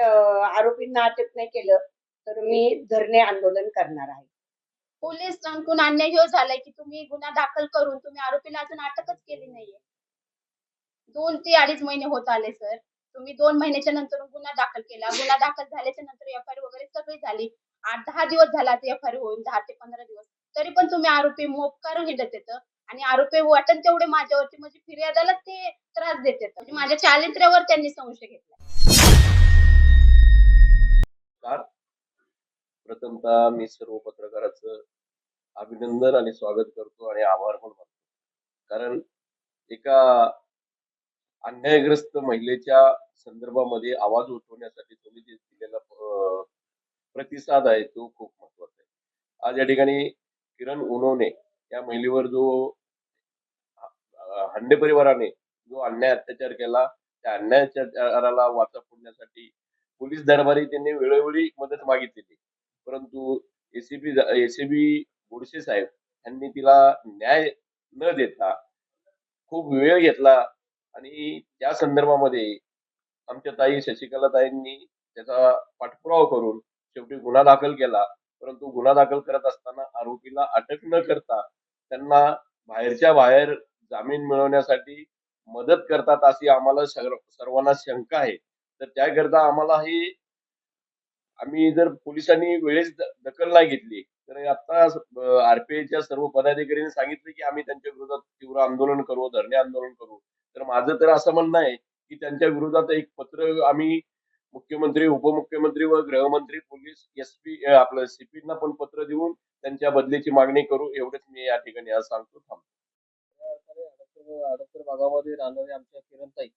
आरोपींना अटक नाही केलं तर मी धरणे आंदोलन करणार आहे. पोलिसांकडून अन्याय हो झालाय की तुम्ही गुन्हा दाखल करून तुम्ही आरोपीला अजून अटकच केली नाहीये. दोन ते अडीच महिने होत आले सर. तुम्ही दोन महिन्याच्या नंतर गुन्हा दाखल केला. गुन्हा दाखल झाल्याच्यानंतर एफ आय वगैरे सगळी झाली. आठ दहा दिवस झाला एफ आय होऊन दहा ते पंधरा दिवस. तरी पण तुम्ही आरोपी मोपकारून हिंडत येत आणि आरोपी वाटण तेवढे माझ्यावरती म्हणजे फिर्यादाला ते त्रास देत म्हणजे माझ्या चारित्र्यावर त्यांनी संशय घेतला नमस्कार. प्रथमतः मी सर्व पत्रकाराचं अभिनंदन आणि स्वागत करतो आणि आभार पण मानतो. कारण एका अन्यायग्रस्त महिलेच्या संदर्भामध्ये आवाज उठवण्यासाठी तुम्ही जे दिलेला प्रतिसाद आहे तो खूप महत्त्वाचा आहे. आज या ठिकाणी किरण उनवणे या महिलेवर जो हंडे परिवाराने जो अन्याय अत्याचार केला त्या अन्यायाच्या वाचा फोडण्यासाठी पोलीस दरबारी त्यांनी वेळोवेळी मदत मागितलेली. परंतु एसीबी एसीबी गोडसे साहेब यांनी तिला न्याय न देता खूप वेळ घेतला आणि त्या संदर्भामध्ये आमच्या ताई शशिकला ताईंनी त्याचा पाठपुरावा करून शेवटी गुन्हा दाखल केला. परंतु गुन्हा दाखल करत असताना आरोपीला अटक न करता त्यांना बाहेरच्या बाहेर जामीन मिळवण्यासाठी मदत करतात अशी आम्हाला सर्वांना शंका आहे. तर त्याकरता आम्हाला हे आम्ही जर पोलिसांनी वेळेस दखल नाही घेतली तर आता आरपीआयच्या सर्व पदाधिकाऱ्यांनी सांगितलं की आम्ही त्यांच्या विरोधात तीव्र आंदोलन करू धरणे आंदोलन करू. तर माझं तर असं म्हणणं आहे की त्यांच्या विरोधात एक पत्र आम्ही मुख्यमंत्री उपमुख्यमंत्री व गृहमंत्री पोलीस एस पी आपलं सीपीना पण पत्र देऊन त्यांच्या बदलीची मागणी करू एवढंच मी या ठिकाणी आज सांगतो थांबतो. अडतर भागामध्ये राहणारे आमच्या किरणताई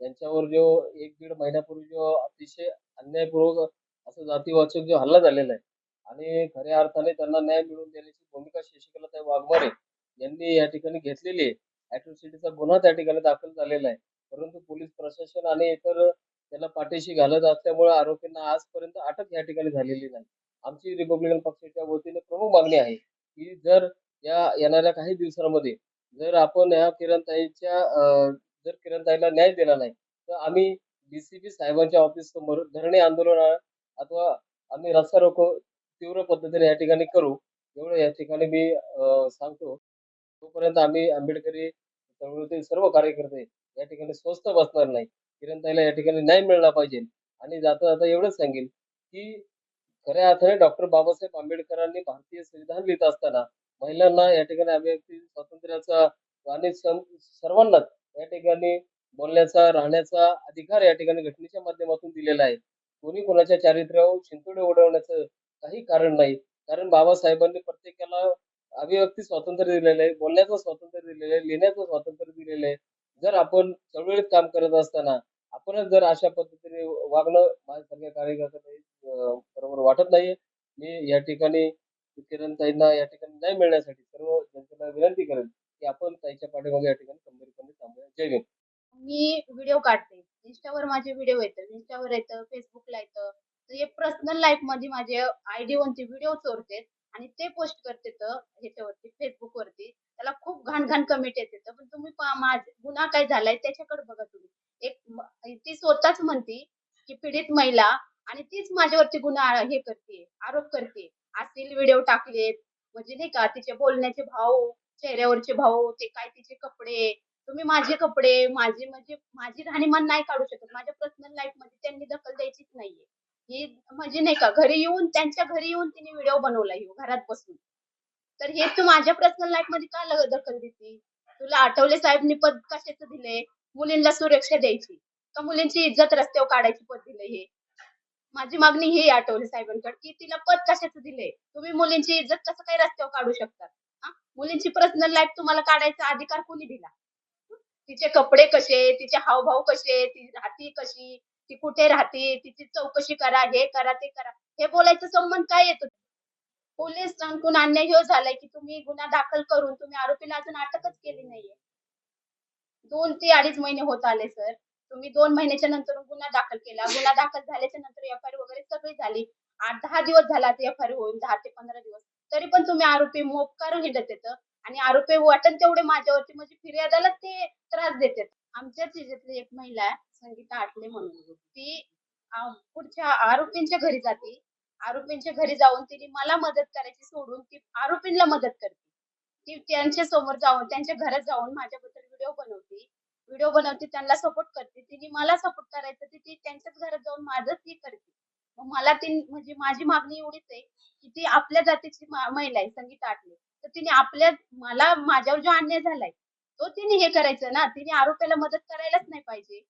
यांच्यावर जो एक दीड महिन्यापूर्वी जो अतिशय अन्यायपूर्वक असं जातीवाचक जो हल्ला झालेला आहे आणि खऱ्या अर्थाने त्यांना न्याय मिळवून देण्याची भूमिका शशिकलाताई वाघमारे यांनी या ठिकाणी घेतलेली आहे. अॅट्रॉसिटीचा गुन्हा त्या ठिकाणी दाखल झालेला आहे. परंतु पोलीस प्रशासन आणि इतर त्याला पाठीशी घालत असल्यामुळे आरोपींना आजपर्यंत अटक या ठिकाणी झालेली नाही. आमची रिपब्लिकन पक्षाच्या वतीने प्रमुख मागणी आहे की जर या येणाऱ्या काही दिवसांमध्ये जर आपण या किरणताईच्या जर किरणताईला न्याय दिला नाही तर आम्ही डीसीपी साहेबांच्या ऑफिस समोर धरणे आंदोलन अथवा आम्ही रस्ता रोको तीव्र पद्धतीने या ठिकाणी करू एवढं या ठिकाणी मी सांगतो. तोपर्यंत आम्ही आंबेडकरी चळवळीतील सर्व कार्यकर्ते या ठिकाणी स्वस्त बसणार नाही. किरणताईला या ठिकाणी न्याय मिळाला पाहिजे. आणि जाता जाता एवढंच सांगेल की खऱ्या अर्थाने डॉक्टर बाबासाहेब आंबेडकरांनी भारतीय संविधान लिहित असताना महिलांना या ठिकाणी अभिव्यक्ती स्वातंत्र्याचा आणि सर्वांनाच या ठिकाणी बोलण्याचा राहण्याचा अधिकार या ठिकाणी घटनेच्या माध्यमातून दिलेला आहे. कोणी कोणाच्या चारित्र्यावर शिंतोडे उडवण्याचं काही कारण नाही. कारण बाबासाहेबांनी प्रत्येकाला अभिव्यक्ती स्वातंत्र्य दिलेलं आहे बोलण्याचं स्वातंत्र्य दिलेलं आहे लिहिण्याचं स्वातंत्र्य दिलेलं आहे. जर आपण चळवळीत काम करत असताना आपणच जर अशा पद्धतीने वागणं माझ्यासारख्या कार्यकर्त्यांना बरोबर वाटत नाहीये. मी या ठिकाणी किरणताईंना या ठिकाणी न्याय मिळण्यासाठी सर्व जनतेला विनंती करेन की आपण ताईच्या पाठीमागे या ठिकाणी जय भीम. मी व्हिडिओ काढते. इंस्टावर माझे व्हिडिओ येतात इंस्टावर येतं फेसबुकला येतं. तर हे पर्सनल लाईफमध्ये माझे आयडी वरचे व्हिडिओ चोरते आणि ते पोस्ट करते तर ह्याच्यावरती फेसबुक वरती. त्याला खूप घाण घाण कमेंट येते तर. पण तुम्ही गुन्हा काय झालाय त्याच्याकडे बघा तुम्ही. एक ती स्वतःच म्हणती की पीडित महिला आणि तीच माझ्यावरती गुन्हा हे करते आरोप करते असतील व्हिडिओ टाकलेत. म्हणजे नाही का तिचे बोलण्याचे भाव चेहऱ्यावरचे भाव ते काय तिचे कपडे तुम्ही माझे कपडे माझी म्हणजे माझी राहणीमान नाही काढू शकत. माझ्या पर्सनल लाईफमध्ये त्यांनी दखल द्यायचीच नाहीये. ही म्हणजे नाही का घरी येऊन त्यांच्या घरी येऊन तिने व्हिडिओ बनवला येऊ घरात बसून. तर हे तू माझ्या पर्सनल लाईफमध्ये का दखल देते? तुला आठवले साहेबनी पद कशाचं दिले मुलींना सुरक्षा द्यायची. का मुलींची इज्जत रस्त्यावर काढायची पद दिले हे? माझी मागणी हे आठवली आठवले साहेबांकडे की तिला पद कशाचं दिले तुम्ही मुलींची इज्जत कसं काही रस्त्यावर काढू शकता? मुलींची पर्सनल लाईफ तुम्हाला काढायचा अधिकार कोणी दिला? तिचे कपडे कसे तिचे हावभाव कसे ती राहती कशी ती कुठे राहते तिची चौकशी करा हे करा ते करा. हे बोलायचं संबंध काय येतो पोलिसांकडून अन्याय हो झालाय की तुम्ही गुन्हा दाखल करून तुम्ही आरोपीला अजून अटकच केली नाहीये. दोन ते अडीच महिने होत आले सर. तुम्ही दोन महिन्याच्या नंतर गुन्हा दाखल केला. गुन्हा दाखल झाल्याच्यानंतर एफ आय वगैरे सगळी झाली. आठ दहा दिवस झाला एफ आय होऊन दहा ते पंधरा दिवस. तरी पण तुम्ही आरोपी मोपकारून हिंडत येतं. आणि आरोपी वाटण तेवढे माझ्यावरती म्हणजे फिर्यादाला ते त्रास देतात. आमच्याच तिच्यातली एक महिला आहे संगीता आटले म्हणून. ती पुढच्या आरोपींच्या घरी जाते. आरोपींच्या घरी जाऊन तिने मला मदत करायची सोडून ती आरोपींना मदत करते. ती त्यांच्यासमोर जाऊन त्यांच्या घरात जाऊन माझ्याबद्दल व्हिडिओ बनवते. व्हिडिओ बनवते त्यांना सपोर्ट करते. तिने मला सपोर्ट करायचं ती त्यांच्याच घरात जाऊन माझंच हे करते. मला ती म्हणजे माझी मागणी एवढीच आहे की ती आपल्या जातीची महिला आहे संगीता आटले तर तिने आपल्या मला माझ्यावर जो अन्याय झालाय तो तिने हे करायचं ना. तिने आरोपीला मदत करायलाच नाही पाहिजे.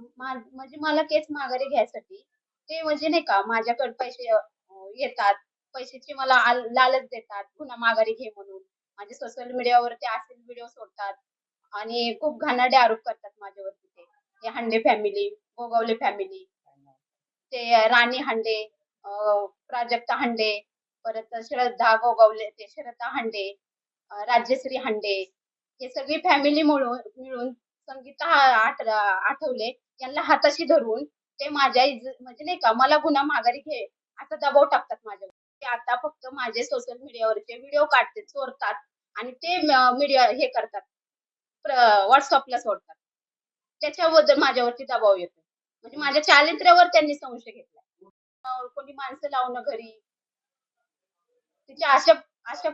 म्हणजे मला केस माघारी घ्यायसाठी ते म्हणजे नाही का माझ्याकडे पैसे येतात. पैशाची मला लालच देतात. पुन्हा माघारी घे म्हणून. माझे सोशल मीडियावर ते असे व्हिडिओ सोडतात. आणि खूप घाणाडे आरोप करतात माझ्यावरती ते. हंडे फॅमिली गोगावले फॅमिली ते राणी हांडे प्राजक्ता हांडे परत श्रद्धा गोगावले ते श्रद्धा हांडे राज्यश्री हांडे हे सगळी फॅमिली मिळून मिळून संगीता आठ आठवले. यांना हाताशी धरून ते माझ्या इज्ज- म्हणजे नाही का मला गुन्हा माघारी घे आता दबाव टाकतात माझ्यावर. ते आता फक्त माझे सोशल मीडियावरचे व्हिडिओ काढते चोरतात आणि ते मीडिया हे करतात. व्हॉट्सअपला सोडतात. त्याच्याबद्दल माझ्यावरती दबाव येतो म्हणजे माझ्या चारित्र्यावर त्यांनी संशय घेतला कोणी माणसं लावणं घरी. तिच्या अशा अशा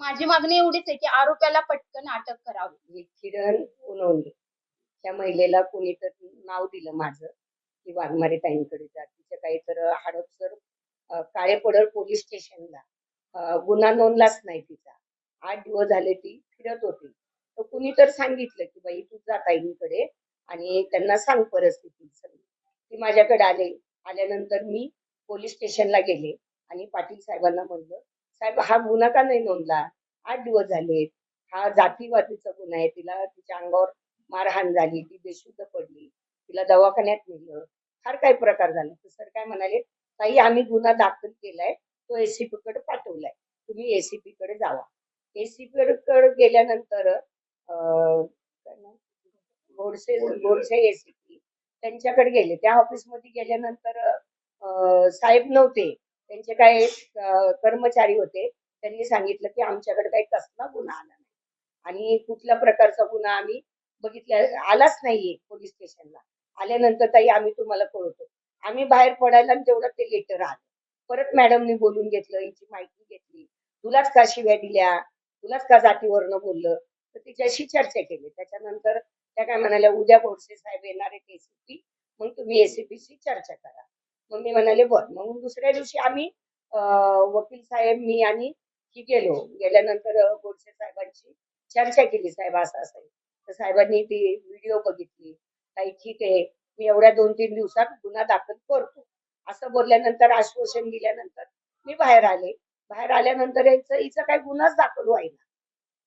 माझी मागणी एवढीच आहे की आरोप्याला पटकन अटक करावी. किरण उनवणे त्या महिलेला कोणी तर नाव दिलं माझं की वाघमारे ताईंकडे जा. तिचं काही तर हडपसर काळे काळेपडळ पोलीस स्टेशनला. गुन्हा नोंदलाच नाही तिचा. आठ दिवस झाले ती फिरत होती. तर कुणी तर सांगितलं की बाई तू जा ताईंकडे. आणि त्यांना सांग परिस्थिती सगळी. ती माझ्याकडे आले. आल्यानंतर मी पोलीस स्टेशनला गेले आणि पाटील साहेबांना म्हणलं साहेब हा गुन्हा का नाही नोंदला? आठ दिवस झाले हा जातीवादीचा गुन्हा आहे. तिला तिच्या अंगावर मारहाण झाली. ती बेशुद्ध पडली. तिला दवाखान्यात नेलं. फार काही प्रकार झाला? तर सर काय म्हणाले ताई आम्ही गुन्हा दाखल केलाय. तो एसीपी कडे पाठवलाय. तुम्ही एसीपी कडे जावा. एसीपी कडे गेल्यानंतर अं, गोडसे गोडसे एसीपी त्यांच्याकडे गेले. त्या ऑफिसमध्ये गेल्यानंतर साहेब नव्हते. त्यांचे काय कर्मचारी होते. त्यांनी सांगितलं की आमच्याकडे काही कसला गुन्हा आला नाही. आणि कुठल्या प्रकारचा गुन्हा आम्ही बघितल्या आलाच नाहीये पोलीस स्टेशनला. आल्यानंतर ताई आम्ही तुम्हाला कळवतो. आम्ही बाहेर पडायला आणि तेवढं ते लेटर आलं. परत मॅडमनी बोलून घेतलं यांची माहिती घेतली. तुलाच का शिव्या दिल्या? तुलाच का जातीवरनं बोललं? तर तिच्याशी चर्चा केली. त्याच्यानंतर त्या काय म्हणाल्या उद्या गोडसे साहेब येणार आहेत एसीपी मग तुम्ही एसीपीशी चर्चा करा. मग मी म्हणाले बर. मग दुसऱ्या दिवशी आम्ही वकील साहेब मी आणि ही गेलो. गेल्यानंतर गोडसे साहेबांची चर्चा केली साहेब असं असं आहे. तर साहेबांनी ती व्हिडिओ बघितली. काही ठीक आहे. मी एवढ्या दोन तीन दिवसात गुन्हा दाखल करतो. असं बोलल्यानंतर आश्वासन दिल्यानंतर मी बाहेर आले. बाहेर आल्यानंतर हिचा काही गुन्हाच दाखल व्हायना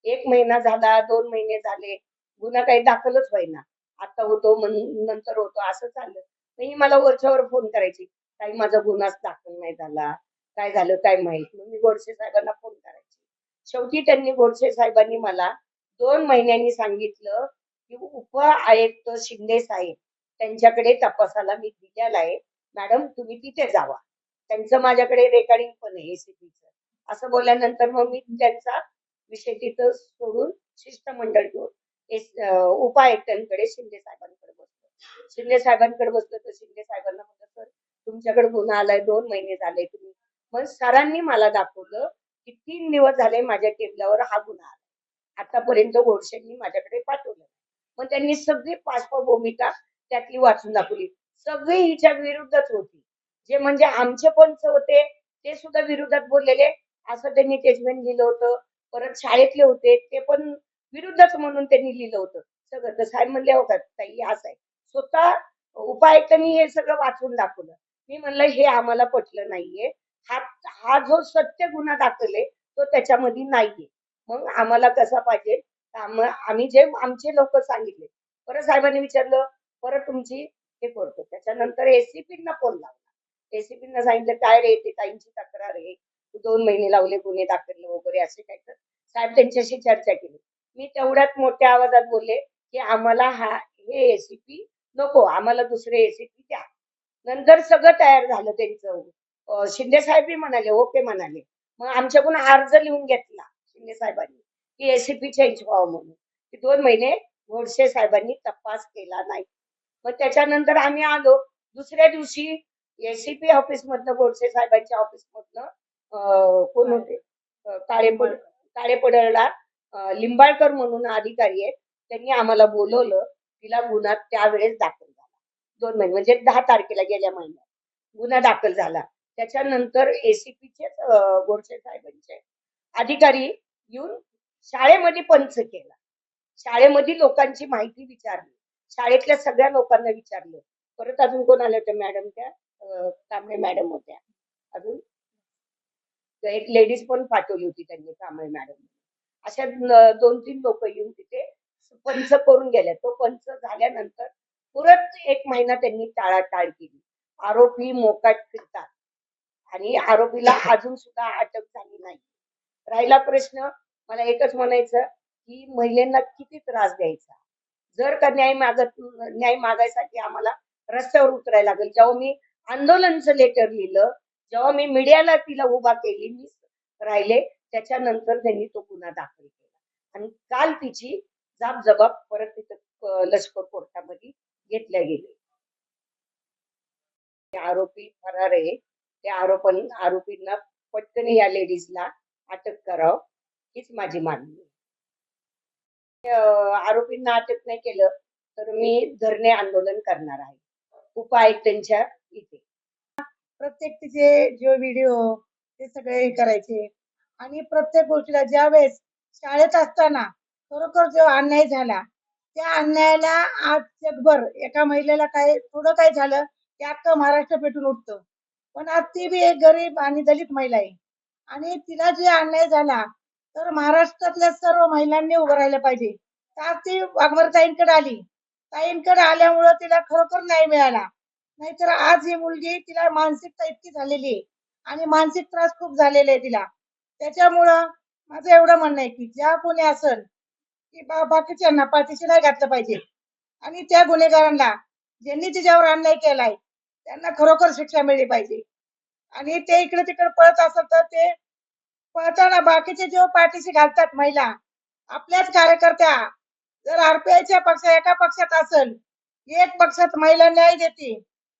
एक महिना झाला दोन महिने झाले. गुन्हा काही दाखलच व्हायना आता होतो म्हणून नंतर होतो असं चाललं. नाही ही मला वरच्यावर फोन करायची काही माझा गुन्हाच दाखल नाही झाला. काय झालं काय माहीत? मग मी गोडसे साहेबांना फोन करायची. शेवटी त्यांनी गोडसे साहेबांनी मला दोन महिन्यांनी सांगितलं की उप आयुक्त शिंदे साहेब त्यांच्याकडे तपासाला मी दिलेला आहे. मॅडम तुम्ही तिथे जावा. त्यांचं माझ्याकडे रेकॉर्डिंग पण आहे एसीपीचं असं बोलल्यानंतर मग मी त्यांचा विषय तिथं सोडून शिष्टमंडळ घेऊन उपायुक्तांकडे शिंदे साहेबांकडे बसतो. शिंदे साहेबांकडे बसलो तर शिंदे साहेबांना म्हटलं सर तुमच्याकडे गुन्हा आलाय दोन महिने झाले तुम्ही. मग सरांनी मला दाखवलं की तीन दिवस झाले माझ्या टेबलावर हा गुन्हा आला आतापर्यंत गोडशेंनी माझ्याकडे पाठवलं मग त्यांनी सगळी पार्श्वभूमिका त्यातली वाचून दाखवली. सगळी हिच्या विरुद्धच होती. जे म्हणजे आमचे पंच होते ते सुद्धा विरोधात बोललेले. असं त्यांनी स्टेटमेंट लिहिलं होतं. परत शाळेतले होते ते पण विरुद्धच म्हणून त्यांनी लिहिलं होतं. सगळं तर साहेब म्हणले हो का ताई असं आहे. स्वतः उपायुक्तांनी हे सगळं वाचून दाखवलं. मी म्हणलं हे आम्हाला पटलं नाहीये. हा हा जो सत्य गुन्हा दाखल आहे तो त्याच्यामध्ये नाहीये. मग आम्हाला कसा पाहिजे? आम्ही जे आमचे लोक सांगितले. परत साहेबांनी विचारलं परत तुमची हे करतो. त्याच्यानंतर एसीपींना फोन लावला. एसीपींना सांगितलं काय रे ते ताईंची तक्रार आहे. दोन महिने लावले गुन्हे दाखल वगैरे असे काय तर. साहेब त्यांच्याशी चर्चा केली. मी तेवढ्यात मोठ्या आवाजात बोलले की आम्हाला हा हे एसीपी नको आम्हाला दुसरे एसीपी द्या. नंतर सगळं तयार झालं त्यांचं. शिंदे साहेबही म्हणाले ओके म्हणाले. मग आमच्याकडून अर्ज लिहून घेतला शिंदे साहेबांनी की एसीपी चेंज व्हावं म्हणून. की दोन महिने गोडसे साहेबांनी तपास केला नाही. मग त्याच्यानंतर आम्ही आलो. दुसऱ्या दिवशी एसीपी ऑफिस मधनं गोडसे साहेबांच्या ऑफिस मधनं कोण होते? अं, काळेपड काळेपडळला लिंबाळकर म्हणून अधिकारी आहेत त्यांनी आम्हाला बोलवलं. तिला गुन्हा त्यावेळेस दाखल झाला. दोन महिने म्हणजे दहा तारखेला गेल्या महिन्यात गुन्हा दाखल झाला. त्याच्यानंतर एसीपीचे गोडसे साहेबांचे अधिकारी येऊन शाळेमध्ये पंच केला. शाळेमध्ये लोकांची माहिती विचारली. शाळेतल्या सगळ्या लोकांना विचारलं. परत अजून कोण आले होते मॅडम त्या? कांबळे मॅडम होत्या. अजून? एक लेडीज पण पाठवली होती त्यांनी कांबळे मॅडम अशा दोन तीन लोक येऊन तिथे पंच करून गेल्या. तो पंच झाल्यानंतर परत एक महिना त्यांनी टाळाटाळ केली. आरोपी मोकाट फिरतात. आणि आरोपीला अजून सुद्धा अटक झाली नाही. राहिला प्रश्न मला एकच म्हणायचं की महिलांना किती त्रास द्यायचा? जर का न्याय मागत न्याय मागायसाठी आम्हाला रस्त्यावर उतरायला लागेल. जेव्हा मी आंदोलनचं लेटर लिहिलं जेव्हा मी मीडियाला तिला उभा केली मी राहिले त्याच्यानंतर त्यांनी तो गुन्हा दाखल केला. आणि काल तिची जाब जबाब परत तिथं लष्कर कोर्टामध्ये घेतल्या गेले आरोपी फरार आहे. त्या आरोप आरोपींना पटकन या लेडीजला अटक करावं हीच माझी मागणी आहे. आरोपींना अटक नाही केलं तर मी धरणे आंदोलन करणार आहे. उपायुक्तांच्या इथे. प्रत्येक तिचे जे व्हिडिओ ते सगळे हे करायचे. आणि प्रत्येक गोष्टीला ज्यावेळेस शाळेत असताना खरोखर जो अन्याय झाला त्या अन्यायाला आज जगभर एका महिलेला काय थोडं काय झालं की अख्खं महाराष्ट्र पेटून उठतं. पण आज ती बी एक गरीब आणि दलित महिला आहे. आणि तिला जे अन्याय झाला तर महाराष्ट्रातल्या सर्व महिलांनी उभं राहिलं पाहिजे. तर आज ती वाघमारे ताईंकडे आली. ताईंकडे आल्यामुळं तिला खरोखर न्याय मिळाला. नाहीतर आज ही मुलगी तिला मानसिकता इतकी झालेली आहे. आणि मानसिक त्रास खूप झालेला आहे तिला. त्याच्यामुळं माझं एवढं म्हणणं आहे की ज्या कोणी असेल की बा बाकीच्यांना पाठीशी नाही घातलं पाहिजे. आणि त्या गुन्हेगारांना ज्यांनी तिच्यावर अन्याय केलाय त्यांना खरोखर शिक्षा मिळली पाहिजे. आणि ते इकडे तिकडे पळत असत तर ते पळताना बाकीचे जे पाठीशी घालतात महिला आपल्याच कार्यकर्त्या जर आरपीआयच्या पक्ष एका पक्षात असेल एक पक्षात महिला न्याय देते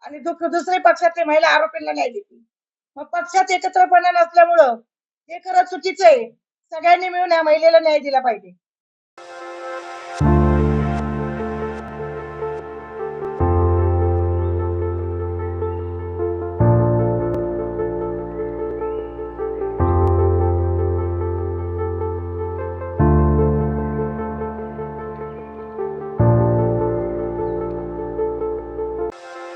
आणि दुख दुसऱ्या पक्षातली महिला आरोपींना न्याय देते. मग पक्षात एकत्रपणा नसल्यामुळं हे खरंच चुकीचं आहे. सगळ्यांनी मिळून या महिलेला न्याय दिला पाहिजे.